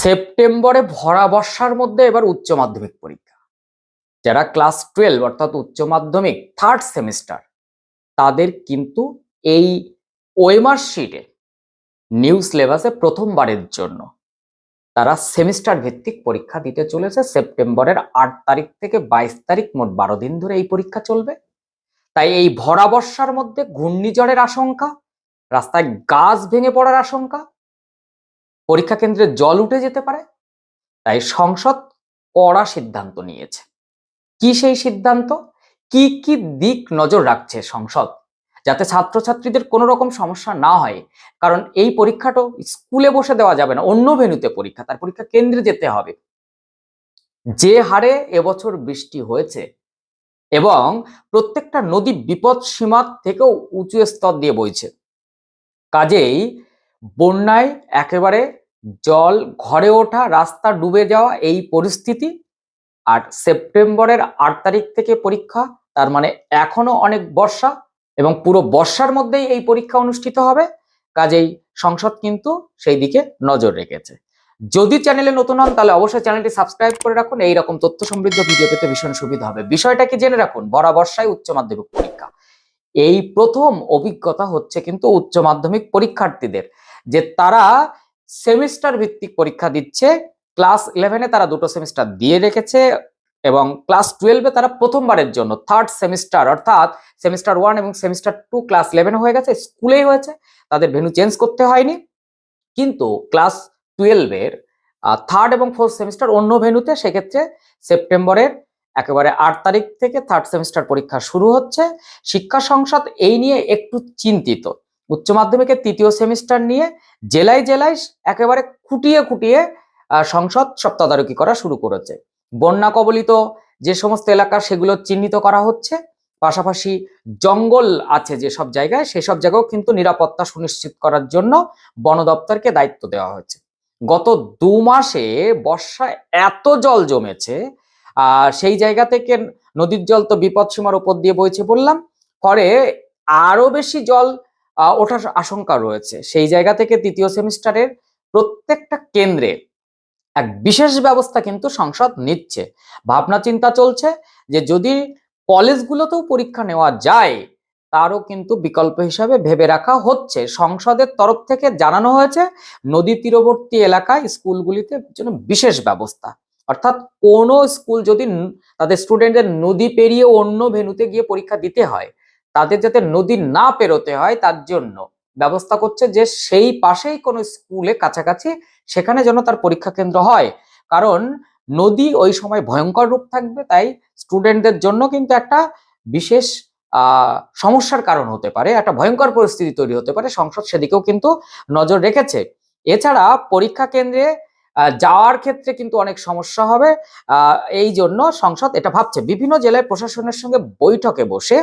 সেপ্টেম্বরে ভরা বর্ষার মধ্যে এবার উচ্চ মাধ্যমিক পরীক্ষা। যারা ক্লাস টুয়েলভ অর্থাৎ উচ্চ মাধ্যমিক থার্ড সেমিস্টার তাদের কিন্তু এই ওয়েমার শিটে নিউ সিলেবাসে প্রথমবারের জন্য তারা সেমিস্টার ভিত্তিক পরীক্ষা দিতে চলেছে। সেপ্টেম্বরের আট তারিখ থেকে বাইশ তারিখ মোট বারো দিন ধরে এই পরীক্ষা চলবে। তাই এই ভরা বর্ষার মধ্যে ঘূর্ণিঝড়ের আশঙ্কা, রাস্তায় গাছ ভেঙে পড়ার আশঙ্কা পরীক্ষা কেন্দ্রে জল উঠে যেতে পারে? তাই সংসদ কড়া সিদ্ধান্ত নিয়েছে। কি সেই সিদ্ধান্ত? কি কি দিক নজর রাখছে সংসদ, যাতে ছাত্রছাত্রীদের কোনো রকম সমস্যা না হয়? কারণ এই পরীক্ষাটা স্কুলে বসে দেওয়া যাবে না, অন্য ভেন্যুতে পরীক্ষা, তার পরীক্ষা কেন্দ্রে যেতে হবে। যে হারে এবছর বৃষ্টি হয়েছে এবং প্রত্যেকটা নদী বিপদ সীমার থেকেও উঁচু স্তর দিয়ে বইছে, কাজেই বন্যায় একেবারে জল ঘরে ওঠা, রাস্তা ডুবে যাওয়া এই পরিস্থিতি আর সেপ্টেম্বরের আট তারিখ থেকে পরীক্ষা, তার মানে এখনও অনেক বর্ষা এবং পুরো বর্ষার মধ্যেই এই পরীক্ষা অনুষ্ঠিত হবে। কাজেই সংসদ কিন্তু সেই দিকে নজর রেখেছে। যদি চ্যানেলে নতুন হন, তাহলে অবশ্যই চ্যানেলটি সাবস্ক্রাইব করে রাখুন। এই রকম তথ্য সমৃদ্ধ ভিডিও পেতে ভীষণ সুবিধা হবে। বিষয়টা কি জেনে রাখুন? বরা বর্ষায় উচ্চ মাধ্যমিক পরীক্ষা। এই প্রথম অভিজ্ঞতা হচ্ছে কিন্তু উচ্চ মাধ্যমিক পরীক্ষার্থীদের, যে তারা সেমিস্টার ভিত্তিক পরীক্ষা দিচ্ছে। ক্লাস ইলেভেনে তারা দুটো সেমিস্টার দিয়ে রেখেছে এবং ক্লাস টুয়েলভে তারা প্রথমবারের জন্য থার্ড সেমিস্টার অর্থাৎ সেমিস্টার ওয়ান এবং সেমিস্টার টু ক্লাস ইলেভেন হয়ে গেছে, স্কুলেই হয়েছে, তাদের ভেনু চেঞ্জ করতে হয়নি। কিন্তু ক্লাস টুয়েলভের থার্ড এবং ফোর্থ সেমিস্টার অন্য ভেনুতে সেক্ষেত্রে সেপ্টেম্বরের একেবারে আট তারিখ থেকে থার্ড সেমিস্টার পরীক্ষা শুরু হচ্ছে। শিক্ষা সংসদ এই নিয়ে একটু চিন্তিত। উচ্চ মাধ্যমিকের তৃতীয় সেমিস্টার নিয়ে জেলায় জেলায় একেবারে খুঁটিয়ে খুঁটিয়ে সংসদ সব করা শুরু করেছে। বন্যা কবলিত যে সমস্ত এলাকা সেগুলো চিহ্নিত করা হচ্ছে। পাশাপাশি জঙ্গল আছে যেসব জায়গায় সেসব জায়গাও কিন্তু নিরাপত্তা সুনিশ্চিত করার জন্য বন দপ্তরকে দায়িত্ব দেওয়া হয়েছে। গত দু মাসে বর্ষায় এত জল জমেছে আর সেই জায়গা থেকে নদীর জল তো বিপদসীমার উপর দিয়ে বইছে বললাম। ফলে আরও বেশি জল ওঠার আশঙ্কা রয়েছে। সেই জায়গা থেকে তৃতীয় সেমিস্টারের প্রত্যেকটা কেন্দ্রে এক বিশেষ ব্যবস্থা কিন্তু সংসদ নিচ্ছে। ভাবনা চিন্তা চলছে যে যদি কলেজগুলোতেও পরীক্ষা নেওয়া যায়, তারও কিন্তু বিকল্প হিসাবে ভেবে রাখা হচ্ছে। সংসদের তরফ থেকে জানানো হয়েছে, নদী তীরবর্তী এলাকায় স্কুলগুলিতে জন্য বিশেষ ব্যবস্থা। অর্থাৎ কোনো স্কুল যদি তাদের স্টুডেন্টদের নদী পেরিয়ে অন্য ভেনুতে গিয়ে পরীক্ষা দিতে হয় তাদের যাতে নদী না পেরোতে হয়, তার জন্য ব্যবস্থা করছে যে সেই পাশেই কোনো স্কুলে কাছাকাছি সেখানে যেন তার পরীক্ষা কেন্দ্র হয়। কারণ নদী ওই সময় ভয়ঙ্কর রূপ থাকবে, তাই স্টুডেন্টদের জন্য কিন্তু একটা বিশেষ সমস্যার কারণ হতে পারে, একটা ভয়ঙ্কর পরিস্থিতি তৈরি হতে পারে, সংসদ সেদিকেও কিন্তু নজর রেখেছে। এছাড়া পরীক্ষা কেন্দ্রে যাওয়ার ক্ষেত্রে কিন্তু অনেক সমস্যা হবে এই জন্য সংসদ এটা ভাবছে। বিভিন্ন জেলায় প্রশাসনের সঙ্গে বৈঠকে বসে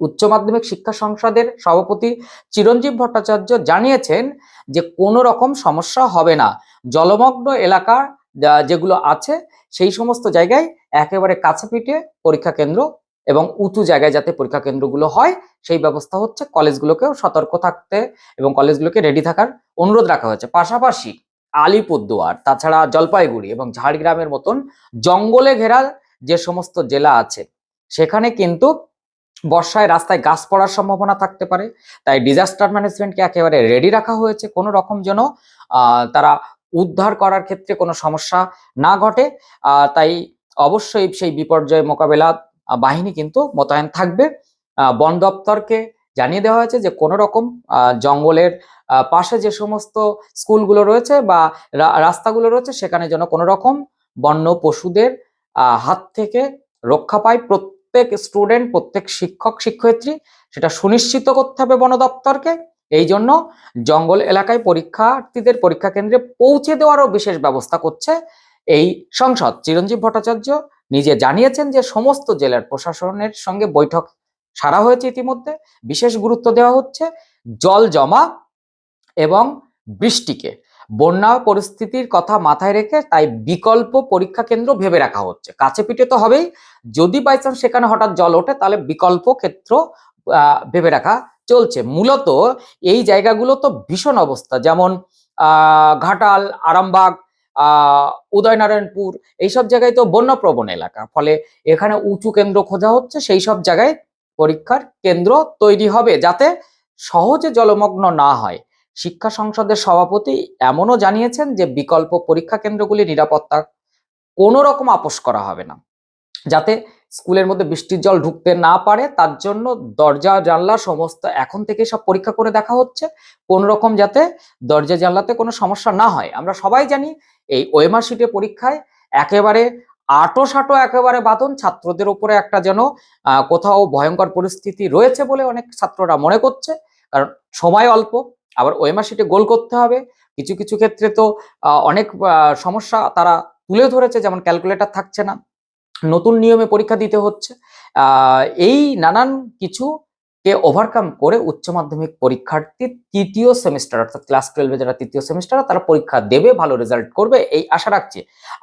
উচ্চ মাধ্যমিক শিক্ষা সংসদের সভাপতি চিরঞ্জীব ভট্টাচার্য জানিয়েছেন যে কোনো রকম সমস্যা হবে না। জলমগ্ন এলাকা যেগুলো আছে, সেই সমস্ত জায়গায় একেবারে কাছে পিঠে পরীক্ষা কেন্দ্র এবং উঁচু জায়গায় যাতে পরীক্ষা কেন্দ্রগুলো হয়, সেই ব্যবস্থা হচ্ছে কলেজগুলোকেও সতর্ক থাকতে এবং কলেজগুলোকে রেডি থাকার অনুরোধ রাখা হয়েছে। পাশাপাশি আলিপুরদুয়ার, তাছাড়া জলপাইগুড়ি এবং ঝাড়গ্রামের মতন জঙ্গলে ঘেরা যে সমস্ত জেলা আছে, সেখানে কিন্তু বর্ষায় রাস্তায় গাছ পড়ার সম্ভাবনা থাকতে পারে, তাই ডিজাস্টার ম্যানেজমেন্টকে একেবারে রেডি রাখা হয়েছে। কোনো রকম যেন তারা উদ্ধার করার ক্ষেত্রে কোনো সমস্যা না ঘটে তাই অবশ্যই সেই বিপর্যয় মোকাবেলা বাহিনী কিন্তু মোতায়েন থাকবে। বন দপ্তরকে জানিয়ে দেওয়া হয়েছে যে, কোনো রকম জঙ্গলের পাশে যে সমস্ত স্কুলগুলো রয়েছে বা রাস্তাগুলো রয়েছে, সেখানে যেন কোনো রকম বন্য পশুদের হাত থেকে রক্ষা পায় প্রত্যেক স্টুডেন্ট প্রত্যেক শিক্ষক, শিক্ষয়িত্রী সেটা সুনিশ্চিত করতে হবে বন দপ্তরকে। এই জন্য জঙ্গল এলাকায় পরীক্ষার্থীদের পরীক্ষা কেন্দ্রে পৌঁছে দেওয়ারও বিশেষ ব্যবস্থা করছে এই সংসদ। চিরঞ্জীব ভট্টাচার্য নিজে জানিয়েছেন যে সমস্ত জেলার প্রশাসনের সঙ্গে বৈঠক সারা হয়েছে ইতিমধ্যে। বিশেষ গুরুত্ব দেওয়া হচ্ছে জল জমা এবং বৃষ্টিকে। বন্যা পরিস্থিতির কথা মাথায় রেখে তাই বিকল্প পরীক্ষা কেন্দ্র ভেবে রাখা হচ্ছে। কাছে পিঠে তো হবেই। যদি বাই চান্স সেখানে হঠাৎ জল ওঠে, তাহলে বিকল্প ক্ষেত্র ভেবে রাখা চলছে। মূলত এই জায়গাগুলো তো ভীষণ অবস্থা। যেমন ঘাটাল, আরামবাগ উদয়নারায়ণপুর, এইসব জায়গায় তো বন্যপ্রবণ এলাকা। ফলে এখানে উঁচু কেন্দ্র খোঁজা হচ্ছে। সেই সব জায়গায় পরীক্ষার কেন্দ্র তৈরি হবে যাতে সহজে জলমগ্ন না হয়। শিক্ষা সংসদের সভাপতি এমনও জানিয়েছেন যে বিকল্প পরীক্ষা কেন্দ্রগুলি নিরাপত্তা কোনো রকম আপোষ করা হবে না। যাতে স্কুলের মধ্যে বৃষ্টির জল ঢুকতে না পারে, তার জন্য দরজা, জানলা সমস্ত এখন থেকে সব পরীক্ষা করে দেখা হচ্ছে। কোন রকম যাতে দরজা, জানলাতে কোনো সমস্যা না হয়। আমরা সবাই জানি এই ওয়েমার শিটে পরীক্ষায় একেবারে আটো সাটো একেবারে বাদন ছাত্রদের উপরে একটা যেন কোথাও ভয়ঙ্কর পরিস্থিতি রয়েছে বলে অনেক ছাত্ররা মনে করছে। কারণ সময় অল্প আবার ওয়েমার শিটে গোল করতে হবে। কিছু কিছু ক্ষেত্রে তো অনেক সমস্যা তারা তুলে ধরেছে, যেমন ক্যালকুলেটর থাকছে না। নতুন নিয়মে পরীক্ষা দিতে হচ্ছে। এই নানান কিছু কে ওভারকাম করে উচ্চ মাধ্যমিক পরীক্ষার্থী তৃতীয় সেমিস্টার অর্থাৎ ক্লাস টুয়েলভে যারা তৃতীয় সেমিস্টার তারা পরীক্ষা দেবে, ভালো রেজাল্ট করবে, এই আশা রাখছি।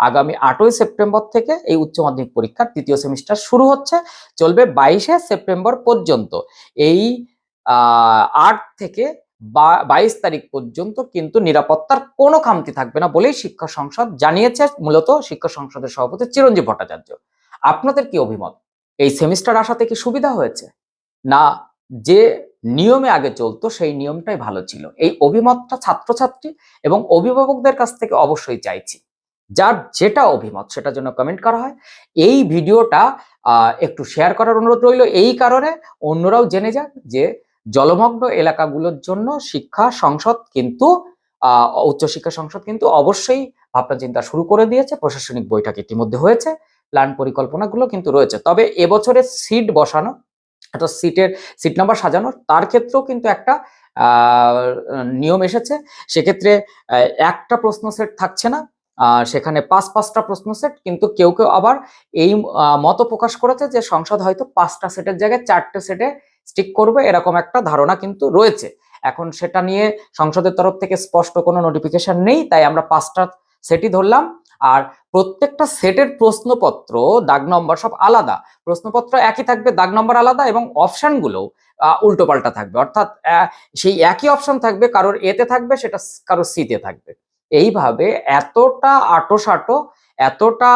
আগামী আটই সেপ্টেম্বর থেকে এই উচ্চ মাধ্যমিক পরীক্ষার তৃতীয় সেমিস্টার শুরু হচ্ছে, চলবে বাইশে সেপ্টেম্বর পর্যন্ত। এই আট থেকে বাইশ তারিখ পর্যন্ত কিন্তু নিরাপত্তার কোনো খামতি থাকবে না বলেই শিক্ষা সংসদ জানিয়েছে মূলত শিক্ষা সংসদের সভাপতি চিরঞ্জীব ভট্টাচার্য। আপনাদের কি অভিমত? এই সেমিস্টার আসাতে কি সুবিধা হয়েছে? না, যে নিয়মে আগে চলতো সেই নিয়মটাই ভালো ছিল। এই অভিমতটা ছাত্রছাত্রী এবং অভিভাবকদের কাছ থেকে অবশ্যই চাইছি। যার যেটা অভিমত সেটার জন্য কমেন্ট করা হয়। এই ভিডিওটা একটু শেয়ার করার অনুরোধ রইল। এই কারণে অন্যরাও জেনে যাক যে জলমগ্ন এলাকাগুলোর জন্য শিক্ষা সংসদ কিন্তু উচ্চশিক্ষা সংসদ কিন্তু অবশ্যই ভাবনা চিন্তা শুরু করে দিয়েছে। প্রশাসনিক বৈঠক ইতিমধ্যে হয়েছে। প্ল্যান পরিকল্পনাগুলো কিন্তু রয়েছে। তবে এবছরে সিট বসানো, অর্থাৎ সিটের, সিট নাম্বার সাজানো তার ক্ষেত্রেও কিন্তু একটা নিয়ম এসেছে। সেক্ষেত্রে একটা প্রশ্ন সেট থাকছে না। সেখানে পাঁচ, পাঁচটা প্রশ্ন সেট, কিন্তু কেউ কেউ আবার এই মত প্রকাশ করেছে যে সংসদ হয়তো পাঁচটা সেটের জায়গায় চারটে সেটে স্টিক করবে, এরকম একটা ধারণা কিন্তু রয়েছে। এখন সেটা নিয়ে সংসদের তরফ থেকে স্পষ্ট কোনো নোটিফিকেশন নেই, তাই আমরা পাঁচটা সেটই ধরলাম। আর প্রত্যেকটা সেটের প্রশ্নপত্র, দাগ নম্বর সব আলাদা। প্রশ্নপত্র একই থাকবে, দাগ নম্বর আলাদা এবং অপশনগুলো উল্টো পাল্টা থাকবে। অর্থাৎ সেই একই অপশন থাকবে, কারোর এতে থাকবে, সেটা কারোর সিতে থাকবে। এইভাবে এতটা আটোসাটো, এতটা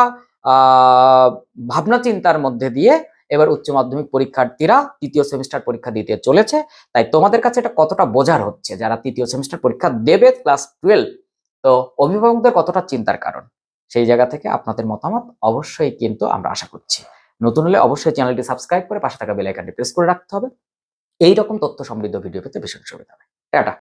ভাবনা চিন্তার মধ্যে দিয়ে এবার উচ্চ মাধ্যমিক পরীক্ষার্থীরা তৃতীয় সেমিস্টার পরীক্ষা দিতে চলেছে। তাই তোমাদের কাছে এটা কতটা বোঝার হচ্ছে? যারা তৃতীয় সেমিস্টার পরীক্ষা দেবে ক্লাস টুয়েলভ তো অভিভাবকদের কতটা চিন্তার কারণ? সেই জায়গা থেকে আপনাদের মতামত অবশ্যই কিন্তু আমরা আশা করছি। নতুন হলে অবশ্যই চ্যানেলটি সাবস্ক্রাইব করে পাশে থাকা বেল আইকনটি প্রেস করে রাখতে হবে। এইরকম তথ্য সমৃদ্ধ ভিডিও পেতে ভীষণ সুবিধা হবে। টাটা!